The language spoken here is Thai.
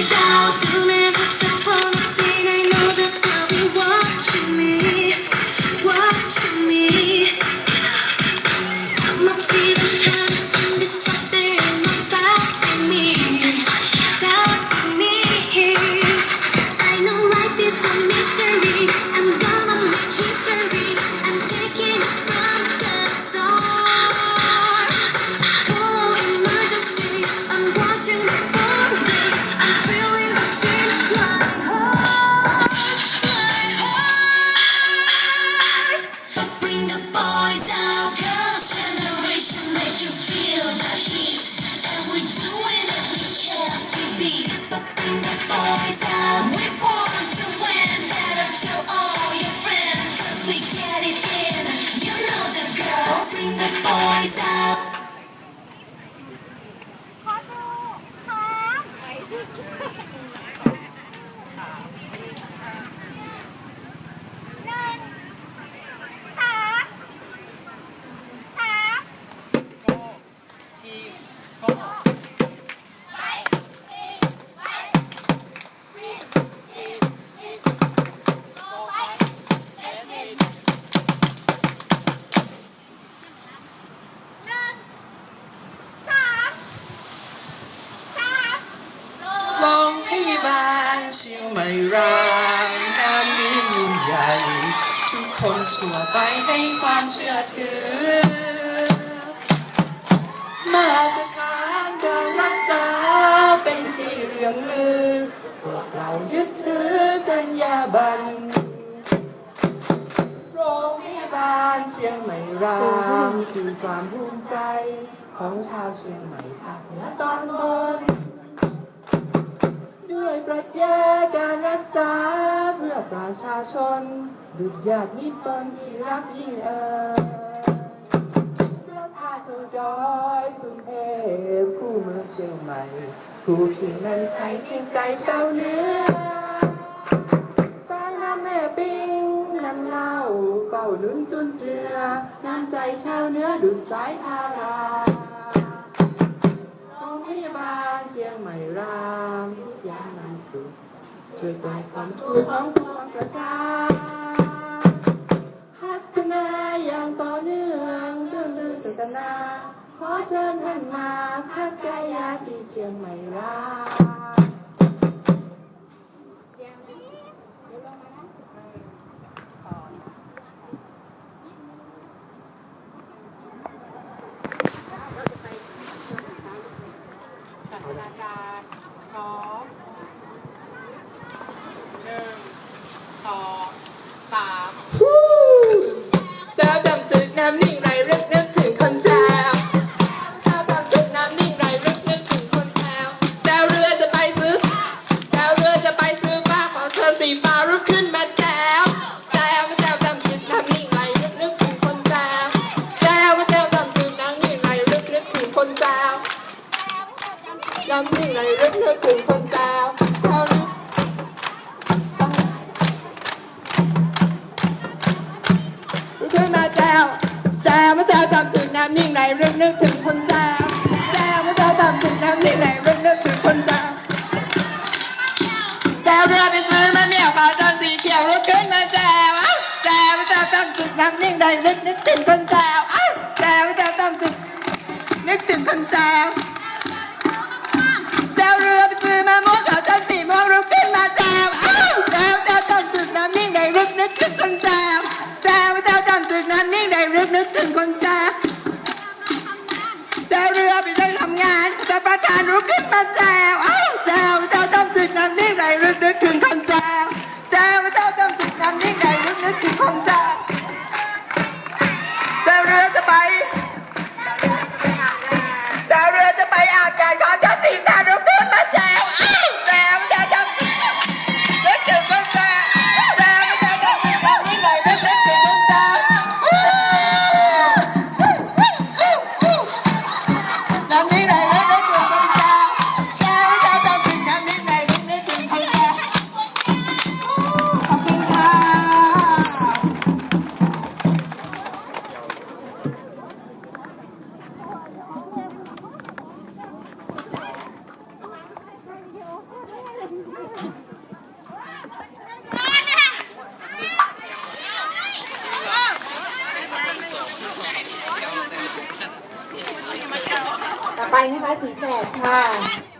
Soon as I step on the scene, I know that they'll be watching me. ชั่วไปให้ความเชื่อถือ มาตรการการรักษาเป็นที่เรื่องลือ พวกเรายึดถือจรรยาบรรณโรงพยาบาลเชียงใหม่รามคือความภูมิใจของชาวเชียงใหม่ภาคเหนือตอนบน ด้วยปรัชญาการรักษาเพื่อประชาชน ดุจญาติมิตรตนที่รักยิ่งเอ่ยเพื่อพาเจ้าดอยสุเทพผู้เมืองเชียงใหม่ผู้พี่นั้นไทยเพียงใจชาวเนื้อสายน้ำแม่ปิงน้ำเล่าเฝ้าลุ้นจุนเจือน้ำใจชาวเนื้อดุจสายทาราโรงพยาบาลเชียงใหม่รามทุกอย่างนำสุขช่วยปลายความทุกข์ของปวงประชา อย่างต่อเนื่องเรื่องลือตตนาขอเชิญท่านมาพักกายาที่เชียงใหม่ราศาพร้อมหนึ่งสอง จำสึกน้ น้ำนิ่งไหลรึกนึกถึงคนแจวแจวมาแจวจำถึงน้ำนิ่งไหลรึกนึกถึงคนแจวแจวเรือไปซื้อมาเหนียวขาวจนสีเขียวลุกขึ้นมาแจวอ้าแจวมาแจวจำถึงน้ำนิ่งไหลรึกนึกถึงคนแจวเอ้าแจวมาแจวจำถึงนึกถึงคนแจวแจวเรือไปซื้อมาม่วงขาวจนสีม่วงลุกขึ้นมาแจวอ้าแจวแจวจำถึงน้ำนิ่งไหลรึกนึกถึงคนแจวแจวเจ้าจำตึกนั้นนิ่งได้รึกนึกถึงคนแจว ได้ทำง นะคะสีแสดค่ะ